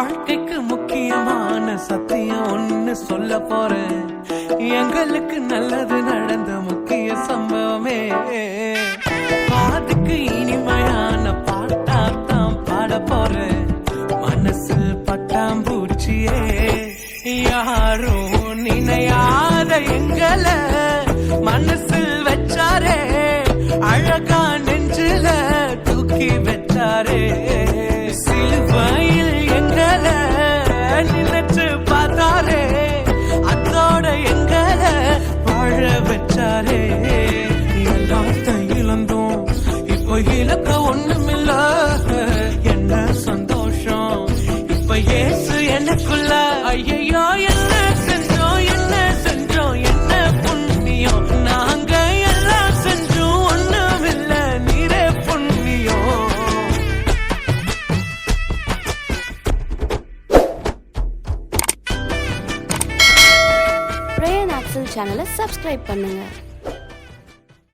வாழ்க்கைக்கு முக்கியமான சத்தியம் ஒன்னு சொல்ல போறேன். எங்களுக்கு நல்லது நடந்த முக்கிய சம்பவமே. காதுக்கு இனிமையான பாட்டாத்தான் பாட போறேன். மனசு பட்டாம்பூச்சியே யாரும் நினையாத எங்களை மனசில் வச்சாரே. அழகா நெஞ்சில தூக்கி வச்சாரே. சிலுவை இழக்க ஒண்ணுமில்ல. என்ன சந்தோஷம்? இப்ப ஏசு எனக்குள்ள. ஐயோ என்ன செஞ்சோம்? என்ன செஞ்சோம்? என்ன புண்ணியம்? நாங்க எல்லாம் செஞ்சோம்? ஒண்ணுமில்ல. நீரே புண்ணியம். பிரேயன் ஆக்சல் சேனலை சப்ஸ்கிரைப் பண்ணுங்க.